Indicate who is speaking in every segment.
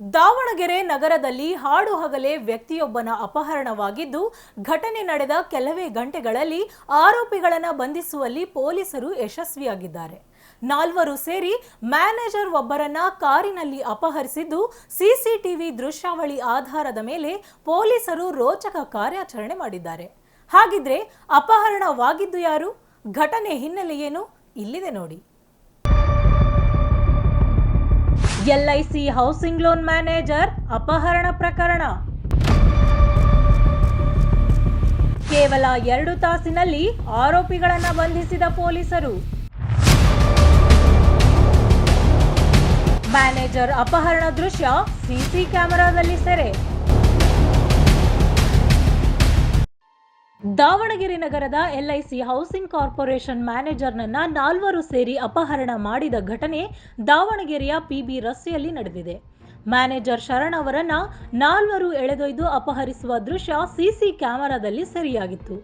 Speaker 1: ದಾವಣಗೆರೆ ನಗರದಲ್ಲಿ ಹಾಡು ಹಗಲೇ ವ್ಯಕ್ತಿಯೊಬ್ಬನ ಅಪಹರಣವಾಗಿದ್ದು, ಘಟನೆ ನಡೆದ ಕೆಲವೇ ಗಂಟೆಗಳಲ್ಲಿ ಆರೋಪಿಗಳನ್ನು ಬಂಧಿಸುವಲ್ಲಿ ಪೊಲೀಸರು ಯಶಸ್ವಿಯಾಗಿದ್ದಾರೆ. ನಾಲ್ವರು ಸೇರಿ ಮ್ಯಾನೇಜರ್ ಒಬ್ಬರನ್ನ ಕಾರಿನಲ್ಲಿ ಅಪಹರಿಸಿದ್ದು, ಸಿಸಿಟಿವಿ ದೃಶ್ಯಾವಳಿ ಆಧಾರದ ಮೇಲೆ ಪೊಲೀಸರು ರೋಚಕ ಕಾರ್ಯಾಚರಣೆ ಮಾಡಿದ್ದಾರೆ. ಹಾಗಿದ್ರೆ ಅಪಹರಣವಾಗಿದ್ದು ಯಾರು? ಘಟನೆ ಹಿನ್ನೆಲೆ ಏನು? ಇಲ್ಲಿದೆ ನೋಡಿ. ಎಲ್ಐಸಿ ಹೌಸಿಂಗ್ ಲೋನ್ ಮ್ಯಾನೇಜರ್ ಅಪಹರಣ ಪ್ರಕರಣ. ಕೇವಲ ಎರಡು ತಾಸಿನಲ್ಲಿ ಆರೋಪಿಗಳನ್ನ ಬಂಧಿಸಿದ ಪೊಲೀಸರು. ಮ್ಯಾನೇಜರ್ ಅಪಹರಣ ದೃಶ್ಯ ಸಿಸಿ ಕ್ಯಾಮೆರಾದಲ್ಲಿ ಸೆರೆ. ದಾವಣಗೆರೆ ನಗರದ ಎಲ್ಐಸಿ ಹೌಸಿಂಗ್ ಕಾರ್ಪೊರೇಷನ್ ಮ್ಯಾನೇಜರ್ನನ್ನ ನಾಲ್ವರು ಸೇರಿ ಅಪಹರಣ ಮಾಡಿದ ಘಟನೆ ದಾವಣಗೆರೆಯ ಪಿಬಿ ರಸ್ತೆಯಲ್ಲಿ ನಡೆದಿದೆ. ಮ್ಯಾನೇಜರ್ ಶರಣ್ ಅವರನ್ನ ನಾಲ್ವರು ಎಳೆದೊಯ್ದು ಅಪಹರಿಸುವ ದೃಶ್ಯ ಸಿಸಿ ಕ್ಯಾಮೆರಾದಲ್ಲಿ ಸೆರೆಯಾಗಿತ್ತು.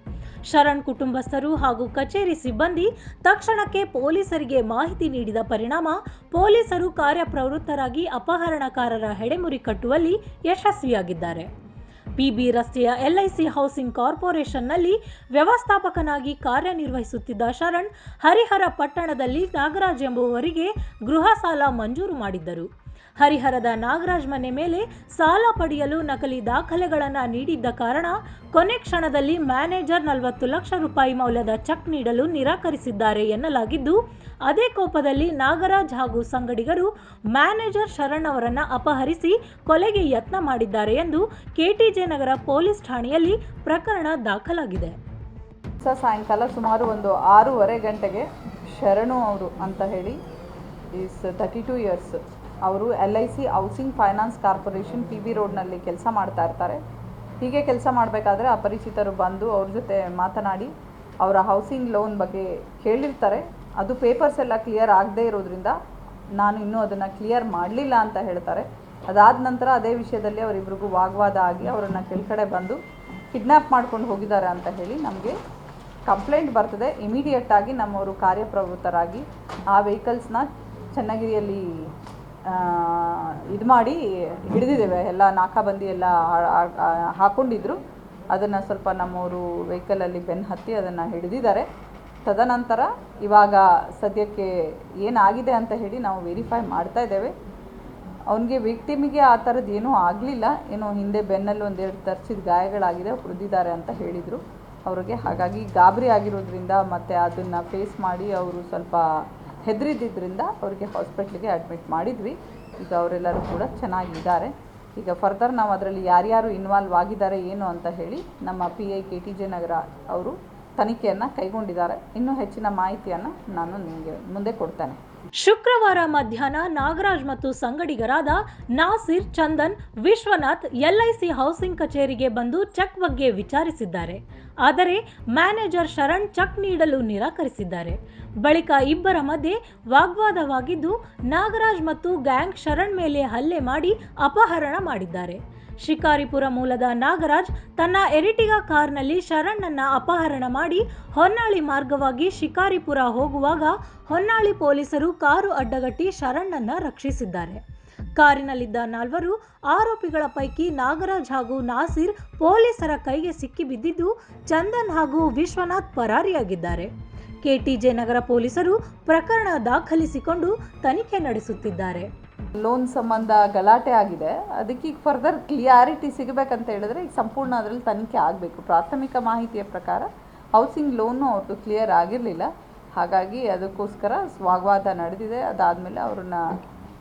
Speaker 1: ಶರಣ್ ಕುಟುಂಬಸ್ಥರು ಹಾಗೂ ಕಚೇರಿ ಸಿಬ್ಬಂದಿ ತಕ್ಷಣಕ್ಕೆ ಪೊಲೀಸರಿಗೆ ಮಾಹಿತಿ ನೀಡಿದ ಪರಿಣಾಮ ಪೊಲೀಸರು ಕಾರ್ಯಪ್ರವೃತ್ತರಾಗಿ ಅಪಹರಣಕಾರರ ಹೆಡೆಮುರಿ ಕಟ್ಟುವಲ್ಲಿ ಯಶಸ್ವಿಯಾಗಿದ್ದಾರೆ. ಪಿಬಿ ರಸ್ತೆಯ ಎಲ್ಐಸಿ ಹೌಸಿಂಗ್ ಕಾರ್ಪೊರೇಷನ್ನಲ್ಲಿ ವ್ಯವಸ್ಥಾಪಕನಾಗಿ ಕಾರ್ಯನಿರ್ವಹಿಸುತ್ತಿದ್ದ ಶರಣ್ ಹರಿಹರ ಪಟ್ಟಣದಲ್ಲಿ ನಾಗರಾಜ್ ಎಂಬುವವರಿಗೆ ಗೃಹ ಸಾಲ ಮಂಜೂರು ಮಾಡಿದ್ದರು. ಹರಿಹರದ ನಾಗರಾಜ್ ಮನೆ ಮೇಲೆ ಸಾಲ ಪಡೆಯಲು ನಕಲಿ ದಾಖಲೆಗಳನ್ನು ನೀಡಿದ್ದ ಕಾರಣ ಕೊನೆ ಕ್ಷಣದಲ್ಲಿ ಮ್ಯಾನೇಜರ್ ನಲವತ್ತು ಲಕ್ಷ ರೂಪಾಯಿ ಮೌಲ್ಯದ ಚೆಕ್ ನೀಡಲು ನಿರಾಕರಿಸಿದ್ದಾರೆ ಎನ್ನಲಾಗಿದ್ದು, ಅದೇ ಕೋಪದಲ್ಲಿ ನಾಗರಾಜ್ ಹಾಗೂ ಸಂಗಡಿಗರು ಮ್ಯಾನೇಜರ್ ಶರಣ್ ಅವರನ್ನು ಅಪಹರಿಸಿ ಕೊಲೆಗೆ ಯತ್ನ ಮಾಡಿದ್ದಾರೆ ಎಂದು ಕೆಟಿಜೆ ನಗರ ಪೊಲೀಸ್ ಠಾಣೆಯಲ್ಲಿ ಪ್ರಕರಣ ದಾಖಲಾಗಿದೆ.
Speaker 2: ಸರ್, ಸಾಯಂಕಾಲ ಸುಮಾರು ಒಂದು ಆರೂವರೆ ಗಂಟೆಗೆ ಶರಣು ಅವರು ಅಂತ ಹೇಳಿ, ಈಸ್ ತರ್ಟಿ ಟೂ ಇಯರ್ಸ್ ಅವರು L I C housing finance corporation P B ರೋಡ್ನಲ್ಲಿ ಕೆಲಸ ಮಾಡ್ತಾ ಇರ್ತಾರೆ. ಹೀಗೆ ಕೆಲಸ ಮಾಡಬೇಕಾದ್ರೆ ಅಪರಿಚಿತರು ಬಂದು ಅವ್ರ ಜೊತೆ ಮಾತನಾಡಿ ಅವರ ಹೌಸಿಂಗ್ ಲೋನ್ ಬಗ್ಗೆ ಕೇಳಿರ್ತಾರೆ. ಅದು ಪೇಪರ್ಸ್ ಎಲ್ಲ ಕ್ಲಿಯರ್ ಆಗದೇ ಇರೋದ್ರಿಂದ ನಾನು ಇನ್ನೂ ಅದನ್ನು ಕ್ಲಿಯರ್ ಮಾಡಲಿಲ್ಲ ಅಂತ ಹೇಳ್ತಾರೆ. ಅದಾದ ನಂತರ ಅದೇ ವಿಷಯದಲ್ಲಿ ಅವರಿಬ್ರಿಗೂ ವಾಗ್ವಾದ ಆಗಿ ಅವರನ್ನು ಕೆಳಗಡೆ ಬಂದು ಕಿಡ್ನ್ಯಾಪ್ ಮಾಡ್ಕೊಂಡು ಹೋಗಿದ್ದಾರೆ ಅಂತ ಹೇಳಿ ನಮಗೆ ಕಂಪ್ಲೇಂಟ್ ಬರ್ತದೆ. ಇಮಿಡಿಯೇಟಾಗಿ ನಮ್ಮವರು ಕಾರ್ಯಪ್ರವೃತ್ತರಾಗಿ ಆ ವೆಹಿಕಲ್ಸ್ನ ಚನ್ನಗಿರಿಯಲ್ಲಿ ಇದು ಮಾಡಿ ಹಿಡಿದಿದ್ದೇವೆ. ಎಲ್ಲ ನಾಕಾಬಂದಿ ಎಲ್ಲ ಹಾಕೊಂಡಿದ್ರು. ಅದನ್ನು ಸ್ವಲ್ಪ ನಮ್ಮವರು ವೆಹಿಕಲಲ್ಲಿ ಬೆನ್ನು ಹತ್ತಿ ಅದನ್ನು ಹಿಡಿದಿದ್ದಾರೆ. ತದನಂತರ ಇವಾಗ ಸದ್ಯಕ್ಕೆ ಏನಾಗಿದೆ ಅಂತ ಹೇಳಿ ನಾವು ವೆರಿಫೈ ಮಾಡ್ತಾ ಇದ್ದೇವೆ. ಅವನಿಗೆ ವಿಕ್ಟಿಮಿಗೆ ಆ ಥರದ್ದು ಏನೂ ಆಗಲಿಲ್ಲ. ಏನೋ ಹಿಂದೆ ಬೆನ್ನಲ್ಲಿ ಒಂದೆರಡು ತರಿಸಿದ ಗಾಯಗಳಾಗಿದೆ, ಹುರಿದಿದ್ದಾರೆ ಅಂತ ಹೇಳಿದರು. ಅವರಿಗೆ ಹಾಗಾಗಿ ಗಾಬರಿ ಆಗಿರೋದ್ರಿಂದ ಮತ್ತು ಅದನ್ನು ಫೇಸ್ ಮಾಡಿ ಅವರು ಸ್ವಲ್ಪ ಹೆದರಿದ್ದಿದ್ದರಿಂದ ಅವರಿಗೆ ಹಾಸ್ಪಿಟ್ಲಿಗೆ ಅಡ್ಮಿಟ್ ಮಾಡಿದ್ವಿ. ಈಗ ಅವರೆಲ್ಲರೂ ಕೂಡ ಚೆನ್ನಾಗಿದ್ದಾರೆ. ಈಗ ಫರ್ದರ್ ನಾವು ಅದರಲ್ಲಿ ಯಾರ್ಯಾರು ಇನ್ವಾಲ್ವ್ ಆಗಿದ್ದಾರೆ, ಏನು ಅಂತ ಹೇಳಿ ನಮ್ಮ P I K T J Nagar ಅವರು ತನಿಖೆಯನ್ನು ಕೈಗೊಂಡಿದ್ದಾರೆ. ಇನ್ನೂ ಹೆಚ್ಚಿನ ಮಾಹಿತಿಯನ್ನು ನಾನು ನಿಮಗೆ ಮುಂದೆ ಕೊಡ್ತೇನೆ.
Speaker 1: ಶುಕ್ರವಾರ ಮಧ್ಯಾಹ್ನ ನಾಗರಾಜ್ ಮತ್ತು ಸಂಗಡಿಗರಾದ ನಾಸಿರ್, ಚಂದನ್, ವಿಶ್ವನಾಥ್, ಎಲ್ಐಸಿ ಹೌಸಿಂಗ್ ಕಚೇರಿಗೆ ಬಂದು ಚೆಕ್ ಬಗ್ಗೆ ವಿಚಾರಿಸಿದ್ದಾರೆ. ಆದರೆ ಮ್ಯಾನೇಜರ್ ಶರಣ್ ಚೆಕ್ ನೀಡಲು ನಿರಾಕರಿಸಿದ್ದಾರೆ. ಬಳಿಕ ಇಬ್ಬರ ಮಧ್ಯೆ ವಾಗ್ವಾದವಾಗಿದ್ದು ನಾಗರಾಜ್ ಮತ್ತು ಗ್ಯಾಂಗ್ ಶರಣ್ ಮೇಲೆ ಹಲ್ಲೆ ಮಾಡಿ ಅಪಹರಣ ಮಾಡಿದ್ದಾರೆ. ಶಿಕಾರಿಪುರ ಮೂಲದ ನಾಗರಾಜ್ ತನ್ನ ಎರಿಟಿಗಾ ಕಾರ್ನಲ್ಲಿ ಶರಣ್ಣನ್ನ ಅಪಹರಣ ಮಾಡಿ ಹೊನ್ನಾಳಿ ಮಾರ್ಗವಾಗಿ ಶಿಕಾರಿಪುರ ಹೋಗುವಾಗ ಹೊನ್ನಾಳಿ ಪೊಲೀಸರು ಕಾರು ಅಡ್ಡಗಟ್ಟಿ ಶರಣ್ಣನ್ನ ರಕ್ಷಿಸಿದ್ದಾರೆ. ಕಾರಿನಲ್ಲಿದ್ದ ನಾಲ್ವರು ಆರೋಪಿಗಳ ಪೈಕಿ ನಾಗರಾಜ್ ಹಾಗೂ ನಾಸಿರ್ ಪೊಲೀಸರ ಕೈಗೆ ಸಿಕ್ಕಿಬಿದ್ದಿದ್ದು ಚಂದನ್ ಹಾಗೂ ವಿಶ್ವನಾಥ್ ಪರಾರಿಯಾಗಿದ್ದಾರೆ. ಕೆಟಿಜೆ ನಗರ ಪೊಲೀಸರು ಪ್ರಕರಣ ದಾಖಲಿಸಿಕೊಂಡು ತನಿಖೆ ನಡೆಸುತ್ತಿದ್ದಾರೆ.
Speaker 2: ಲೋನ್ ಸಂಬಂಧ ಗಲಾಟೆ ಆಗಿದೆ. ಅದಕ್ಕೆ ಈಗ ಫರ್ದರ್ ಕ್ಲಿಯಾರಿಟಿ ಸಿಗಬೇಕಂತ ಹೇಳಿದ್ರೆ ಈಗ ಸಂಪೂರ್ಣ ಅದರಲ್ಲಿ ತನಿಖೆ ಆಗಬೇಕು. ಪ್ರಾಥಮಿಕ ಮಾಹಿತಿಯ ಪ್ರಕಾರ ಹೌಸಿಂಗ್ ಲೋನು ಅವ್ರದ್ದು ಕ್ಲಿಯರ್ ಆಗಿರಲಿಲ್ಲ. ಹಾಗಾಗಿ ಅದಕ್ಕೋಸ್ಕರ ವಾಗ್ವಾದ ನಡೆದಿದೆ. ಅದಾದಮೇಲೆ ಅವ್ರನ್ನ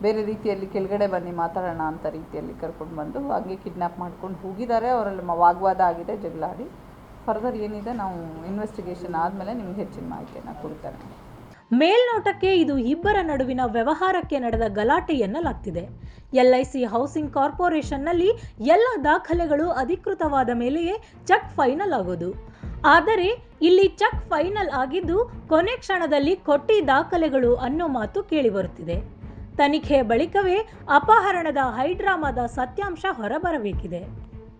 Speaker 2: ಬೇರೆ ರೀತಿಯಲ್ಲಿ ಕೆಳಗಡೆ ಬನ್ನಿ, ಮಾತಾಡೋಣ ಅಂತ ರೀತಿಯಲ್ಲಿ ಕರ್ಕೊಂಡು ಬಂದು ಹಾಗೆ ಕಿಡ್ನಾಪ್ ಮಾಡ್ಕೊಂಡು ಹೋಗಿದ್ದಾರೆ. ಅವರಲ್ಲಿ ವಾಗ್ವಾದ ಆಗಿದೆ, ಜಗಳಾಡಿ. ಫರ್ದರ್ ಏನಿದೆ ನಾವು ಇನ್ವೆಸ್ಟಿಗೇಷನ್ ಆದಮೇಲೆ ನಿಮ್ಗೆ ಹೆಚ್ಚಿನ ಮಾಹಿತಿಯನ್ನು ಕೊಡ್ತೇನೆ.
Speaker 1: ಮೇಲ್ನೋಟಕ್ಕೆ ಇದು ಇಬ್ಬರ ನಡುವಿನ ವ್ಯವಹಾರಕ್ಕೆ ನಡೆದ ಗಲಾಟೆ ಎನ್ನಲಾಗ್ತಿದೆ. ಎಲ್ಐಸಿ ಹೌಸಿಂಗ್ ಕಾರ್ಪೊರೇಷನ್ನಲ್ಲಿ ಎಲ್ಲ ದಾಖಲೆಗಳು ಅಧಿಕೃತವಾದ ಮೇಲೆಯೇ ಚೆಕ್ ಫೈನಲ್ ಆಗೋದು. ಆದರೆ, ಇಲ್ಲಿ ಚೆಕ್ ಫೈನಲ್ ಆಗಿದ್ದು ಕೊನೆ ಕ್ಷಣದಲ್ಲಿ ಕೊಟ್ಟಿ ದಾಖಲೆಗಳು ಅನ್ನೋ ಮಾತು ಕೇಳಿಬರುತ್ತಿದೆ. ತನಿಖೆ ಬಳಿಕವೇ ಅಪಹರಣದ ಹೈಡ್ರಾಮಾದ ಸತ್ಯಾಂಶ ಹೊರಬರಬೇಕಿದೆ.